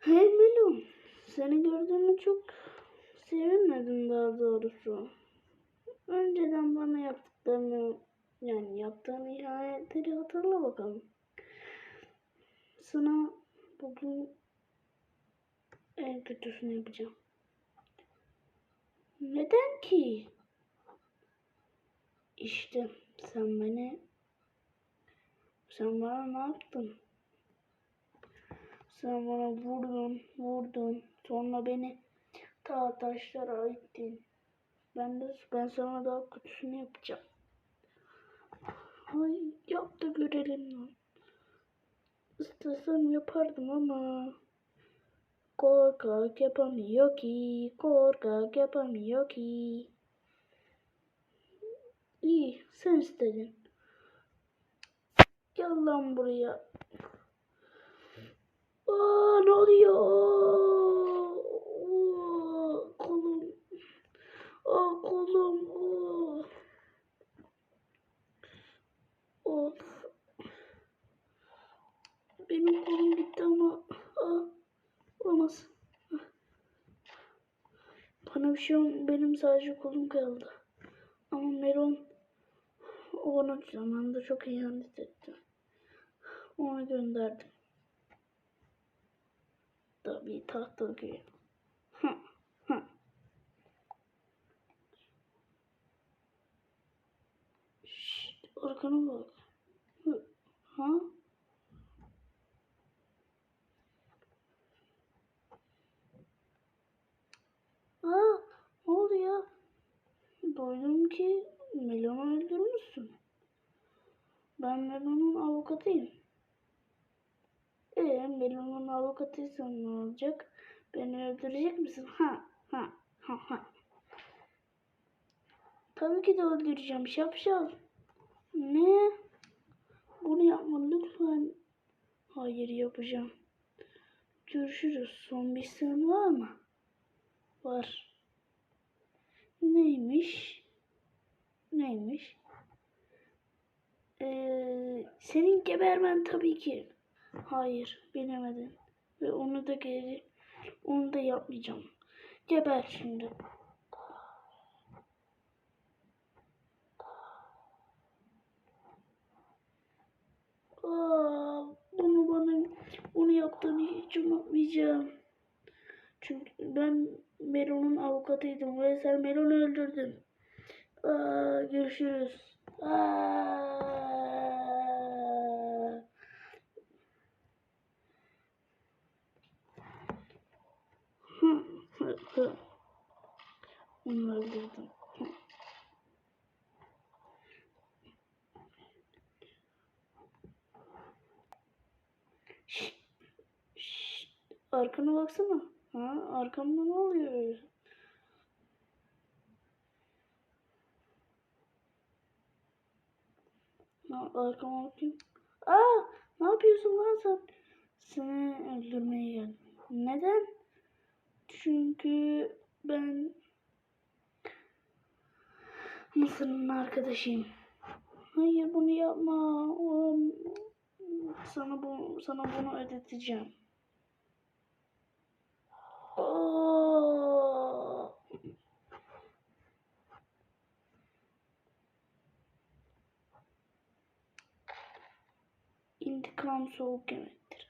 Hey Melo, seni gördüğüme çok sevinmedim daha doğrusu. Önceden bana yaptıklarını, yani yaptığın ihanetleri hatırla bakalım. Sana bugün en kötüsünü yapacağım. Neden ki? İşte sen beni, sen bana ne yaptın? Sen bana vurdun, vurdun. Sonra beni ta taşlara ittin. Ben de ben sana daha kötüsünü yapacağım. Ay yap da görelim lan. İstesem yapardım ama korkak yapamıyor ki, korkak yapamıyor ki. İyi, sen istedin. Gel lan buraya. Aa, ne oluyor? Aa, kolum. Aa, kolum. Aa. Of. Benim kolum gitti ama. Aa, olamaz. Bana bir şey olmadı. Benim sadece kolum kaldı. Ama Meron o bana zamanında çok ihanet etti. Onu gönderdim. Tabii tahta. Şşt, arkana bak. Ha? Aa, ne oldu ya? Duydum ki Melon'u öldürmüşsün. Ben Melon'un avukatıyım. Ee, Melon'un avukatıysan ne olacak? Beni öldürecek misin? Ha, ha, ha, ha. Tabii ki de öldüreceğim şapşal. Ne? Bunu yapma lütfen. Hayır yapacağım. Görüşürüz. Son bir isteğin var mı? Var. Neymiş? Neymiş? Ee, senin gebermen tabii ki. Hayır, bilemedin. Ve onu da geri, onu da yapmayacağım. Geber şimdi. Aa, bunu bana, bunu yaptığını hiç unutmayacağım. Çünkü ben Melon'un avukatıydım ve sen Melon'u öldürdün. Aa, görüşürüz. Aa. Onu öldürdüm. Arkana baksana. Ha, arkamda ne oluyor öyle? Ha, arkama bakayım. Aa, ne yapıyorsun lan sen? Seni öldürmeye geldim. Neden? Çünkü ben Mısır'ın arkadaşıyım. Hayır bunu yapma. Sana bu sana bunu ödeteceğim. İntikam soğuk yemektir.